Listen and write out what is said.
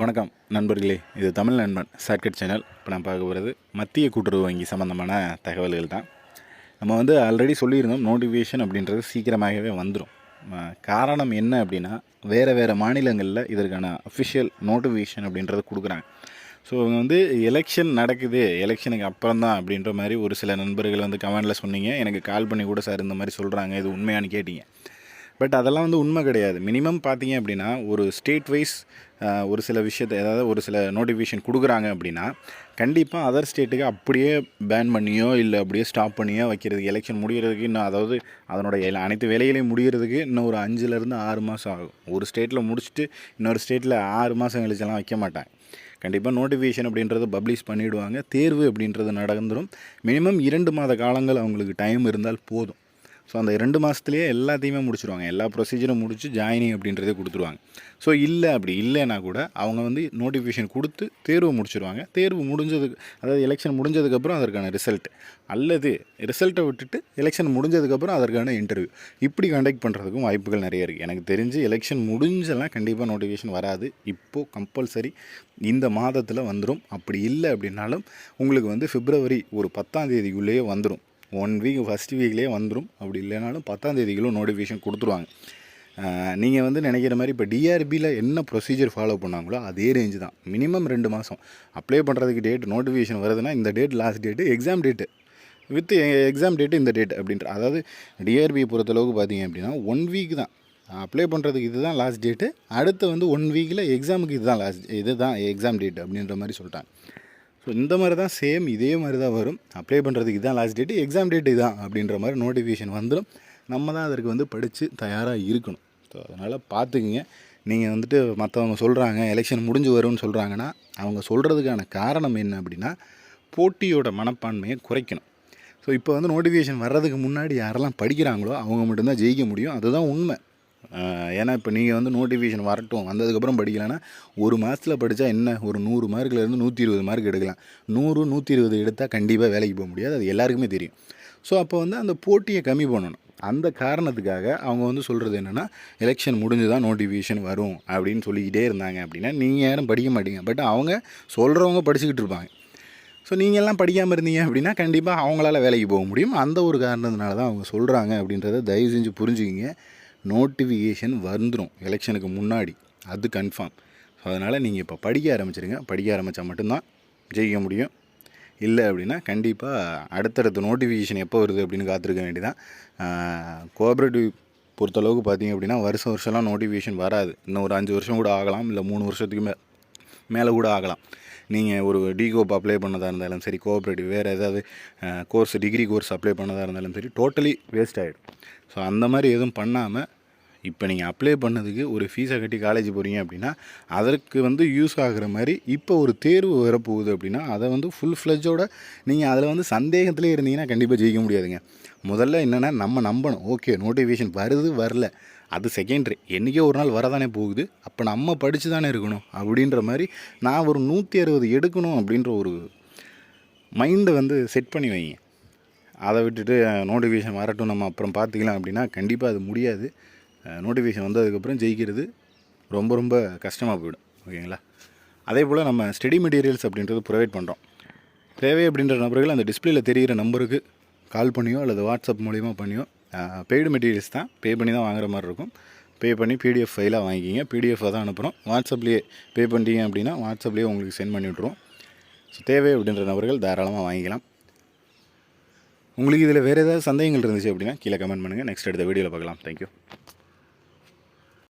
வணக்கம் நண்பர்களே. இது தமிழ் நண்பன் ஷார்ட்கட் சேனல் இப்போ நான் பார்க்க போகிறது மத்திய கூட்டுறவு வங்கி சம்மந்தமான தகவல்கள் தான். நம்ம வந்து ஆல்ரெடி சொல்லியிருந்தோம் நோட்டிஃபிகேஷன் அப்படின்றது சீக்கிரமாகவே வந்துடும் காரணம் என்ன அப்படின்னா வேறு வேறு மாநிலங்களில் இதற்கான அஃபிஷியல் நோட்டிஃபிகேஷன் அப்படின்றது கொடுக்குறாங்க. ஸோ இவங்க வந்து எலெக்ஷன் நடக்குது எலெக்ஷனுக்கு அப்புறம் தான் அப்படின்ற மாதிரி ஒரு சில நண்பர்கள் வந்து கமெண்டில் சொன்னீங்க. எனக்கு கால் பண்ணி கூட சார் இந்த மாதிரி சொல்கிறாங்க இது உண்மையானு கேட்டீங்க. பட் அதெல்லாம் வந்து உண்மை கிடையாது. மினிமம் பார்த்தீங்க அப்படின்னா ஒரு ஸ்டேட் வைஸ் ஒரு சில விஷயத்தை ஏதாவது ஒரு சில நோட்டிஃபிகேஷன் கொடுக்குறாங்க அப்படின்னா கண்டிப்பாக அதர் ஸ்டேட்டுக்கு அப்படியே பேன் பண்ணியோ இல்லை அப்படியே ஸ்டாப் பண்ணியோ வைக்கிறதுக்கு எலெக்ஷன் முடிகிறதுக்கு இன்னும் அதாவது அதனுடைய அனைத்து வேலைகளையும் முடிகிறதுக்கு இன்னும் ஒரு அஞ்சுலேருந்து ஆறு மாதம் ஆகும். ஒரு ஸ்டேட்டில் முடிச்சுட்டு இன்னொரு ஸ்டேட்டில் ஆறு மாதம் கழிச்செல்லாம் வைக்க மாட்டாங்க. கண்டிப்பாக நோட்டிஃபிகேஷன் அப்படின்றது பப்ளிஷ் பண்ணிவிடுவாங்க தேர்வு அப்படின்றது நடந்துடும் மினிமம் இரண்டு மாத காலங்கள் அவங்களுக்கு டைம் இருந்தால் போதும். ஸோ அந்த ரெண்டு மாதத்துலேயே எல்லாத்தையுமே முடிச்சிருவாங்க. எல்லா ப்ரொசீஜரும் முடித்து ஜாயினிங் அப்படின்றதே கொடுத்துருவாங்க. ஸோ இல்லை அப்படி இல்லைன்னா கூட அவங்க வந்து நோட்டிஃபிகேஷன் கொடுத்து தேர்வு முடிச்சிருவாங்க. தேர்வு முடிஞ்சதுக்கு அதாவது எலெக்ஷன் முடிஞ்சதுக்கப்புறம் அதற்கான ரிசல்ட் அல்லது ரிசல்ட்டை விட்டுட்டு எலெக்ஷன் முடிஞ்சதுக்கப்புறம் அதற்கான இன்டர்வியூ இப்படி கண்டக்ட் பண்ணுறதுக்கும் வாய்ப்புகள் நிறைய இருக்குது எனக்கு தெரிஞ்சு எலெக்ஷன் முடிஞ்செல்லாம் கண்டிப்பாக நோட்டிஃபிகேஷன் வராது. இப்போது கம்பல்சரி இந்த மாதத்தில் வந்துடும் அப்படி இல்லை அப்படின்னாலும் உங்களுக்கு வந்து பிப்ரவரி ஒரு பத்தாம் தேதிக்குள்ளேயே வந்துடும் ஒன் வீக் ஃபஸ்ட் வீக்லேயே வந்துடும் அப்படி இல்லைனாலும் பத்தாம் நோட்டிஃபிகேஷன் கொடுத்துருவாங்க. நீங்கள் வந்து நினைக்கிற மாதிரி இப்போ டிஆர்பியில் என்ன ப்ரொசீஜர் ஃபாலோ பண்ணாங்களோ அதே ரேஞ்சு தான். மினிமம் ரெண்டு மாதம் அப்ளை பண்ணுறதுக்கு டேட் நோட்டிஃபிகேஷன் வருதுன்னா இந்த date last date exam date with exam date இந்த டேட் அப்படின்ற அதாவது டிஆர்பி பொறுத்தளவுக்கு பார்த்தீங்க அப்படின்னா ஒன் வீக் தான். அப்ளை பண்ணுறதுக்கு இதுதான் லாஸ்ட் டேட்டு அடுத்து வந்து ஒன் வீக்கில் எக்ஸாமுக்கு இதுதான் லாஸ்ட் இதுதான் எக்ஸாம் டேட் அப்படின்ற மாதிரி சொல்லிட்டாங்க. ஸோ இந்த மாதிரி தான் சேம் இதே மாதிரி தான் வரும். அப்ளை பண்ணுறதுக்கு தான் லாஸ்ட் டேட்டு எக்ஸாம் டேட் தான் அப்படின்ற மாதிரி நோட்டிஃபிகேஷன் வந்துடும். நம்ம தான் அதற்கு வந்து படித்து தயாராக இருக்கணும். ஸோ அதனால் பார்த்துக்குங்க. நீங்கள் வந்துட்டு மற்றவங்க சொல்கிறாங்க எலெக்ஷன் முடிஞ்சு வரும்னு சொல்கிறாங்கன்னா அவங்க சொல்கிறதுக்கான காரணம் என்ன அப்படின்னா போட்டியோட மனப்பான்மையை குறைக்கணும். ஸோ இப்போ வந்து நோட்டிஃபிகேஷன் வர்றதுக்கு முன்னாடி யாரெல்லாம் படிக்கிறாங்களோ அவங்க மட்டும்தான் ஜெயிக்க முடியும். அதுதான் உண்மை. ஏன்னா இப்போ நீங்கள் வந்து நோட்டிஃபிகேஷன் வரட்டும் வந்ததுக்கப்புறம் படிக்கலைன்னா ஒரு மாதத்தில் படித்தா என்ன? ஒரு நூறு மார்க்லேருந்து நூற்றி இருபது மார்க் எடுக்கலாம். நூறு நூற்றி இருபது எடுத்தால் கண்டிப்பாக வேலைக்கு போக முடியாது. அது எல்லாருக்குமே தெரியும். ஸோ அப்போ வந்து அந்த போட்டியை கம்மி பண்ணணும். அந்த காரணத்துக்காக அவங்க வந்து சொல்கிறது என்னென்னா எலெக்ஷன் முடிஞ்சு தான் நோட்டிஃபிகேஷன் வரும் அப்படின்னு சொல்லிக்கிட்டே இருந்தாங்க அப்படின்னா நீங்கள் யாரும் படிக்க மாட்டீங்க. பட் அவங்க சொல்கிறவங்க படிச்சுக்கிட்டு இருப்பாங்க. ஸோ நீங்கள் எல்லாம் படிக்காமல் இருந்தீங்க அப்படின்னா கண்டிப்பாக அவங்களால வேலைக்கு போக முடியும். அந்த ஒரு காரணத்தினால தான் அவங்க சொல்கிறாங்க அப்படின்றத தயவு செஞ்சு புரிஞ்சுக்கிங்க. நோட்டிஃபிகேஷன் வந்துடும் எலெக்ஷனுக்கு முன்னாடி. அது கன்ஃபார்ம். ஸோ அதனால் நீங்கள் இப்போ படிக்க ஆரம்பிச்சிருங்க. படிக்க ஆரம்பித்தா மட்டும்தான் ஜெயிக்க முடியும். இல்லை அப்படின்னா கண்டிப்பாக அடுத்தடுத்த நோட்டிஃபிகேஷன் எப்போ வருது அப்படின்னு காத்திருக்க வேண்டியதான் கோஆப்ரேட்டிவ் பொறுத்தளவுக்கு பார்த்தீங்க அப்படின்னா வருஷம் வருஷம்லாம் நோட்டிஃபிகேஷன் வராது. இன்னும் ஒரு அஞ்சு வருஷம் கூட ஆகலாம். இல்லை மூணு வருஷத்துக்குமே மேலே கூட ஆகலாம். நீங்கள் ஒரு டிகோப் அப்ளை பண்ணதாக இருந்தாலும் சரி கோஆப்ரேட்டிவ் வேறு ஏதாவது கோர்ஸ் டிகிரி கோர்ஸ் அப்ளை பண்ணதாக இருந்தாலும் சரி டோட்டலி வேஸ்ட் ஆகிடும் ஸோ அந்த மாதிரி எதுவும் பண்ணாமல் இப்போ நீங்கள் அப்ளை பண்ணதுக்கு ஒரு ஃபீஸை கட்டி காலேஜ் போகிறீங்க அப்படின்னா அதற்கு வந்து யூஸ் ஆகுற மாதிரி இப்போ ஒரு தேர்வு வரப்போகுது அப்படின்னா அதை வந்து ஃபுல் ஃப்ளெஜோட நீங்கள் அதில் வந்து சந்தேகத்திலே இருந்தீங்கன்னா கண்டிப்பாக ஜெயிக்க முடியாதுங்க. முதல்ல என்னென்னா நம்ம நம்பணும். ஓகே நோட்டிஃபிகேஷன் வருது வரல. அது செகண்டரி என்றைக்கோ ஒரு நாள் வரதானே போகுது. அப்போ நம்ம படித்து தானே இருக்கணும் அப்படின்ற மாதிரி நான் ஒரு நூற்றி அறுபது எடுக்கணும் அப்படின்ற ஒரு மைண்டை வந்து செட் பண்ணி வைங்க. அதை விட்டுட்டு நோட்டிஃபிகேஷன் வரட்டும் நம்ம அப்புறம் பார்த்துக்கலாம் அப்படின்னா கண்டிப்பாக அது முடியாது. நோட்டிஃபிகேஷன் வந்ததுக்கப்புறம் ஜெயிக்கிறது ரொம்ப ரொம்ப கஷ்டமாக போயிடும் ஓகேங்களா? அதே போல் நம்ம ஸ்டடி மெட்டீரியல்ஸ் அப்படின்றது ப்ரொவைட் பண்ணுறோம் தேவை அப்படின்ற நபர்கள் அந்த டிஸ்பிளேயில் தெரிகிற நம்பருக்கு கால் பண்ணியோ அல்லது வாட்ஸ்அப் மூலிமா பண்ணியோ பெய்டு மெட்டீரியல்ஸ் தான் பே பண்ணி தான் வாங்குற மாதிரி இருக்கும். பே பண்ணி பிடிஎஃப் ஃபைலாக வாங்கிக்கிங்க. பிடிஎஃப் தான் அனுப்புகிறோம் வாட்ஸ்அப்லேயே பே பண்ணிட்டீங்க அப்படின்னா வாட்ஸ்அப்லேயே உங்களுக்கு சென்ட் பண்ணி விட்ருவோம் ஸோ தேவை அப்படின்ற நபர்கள் தாராளமாக வாங்கிக்கலாம். உங்களுக்கு இதில் வேறு ஏதாவது சந்தேகங்கள் இருந்துச்சு அப்படின்னா கீழே கமெண்ட் பண்ணுங்கள் நெக்ஸ்ட் எடுத்த வீடியோவில் பார்க்கலாம். தேங்க்யூ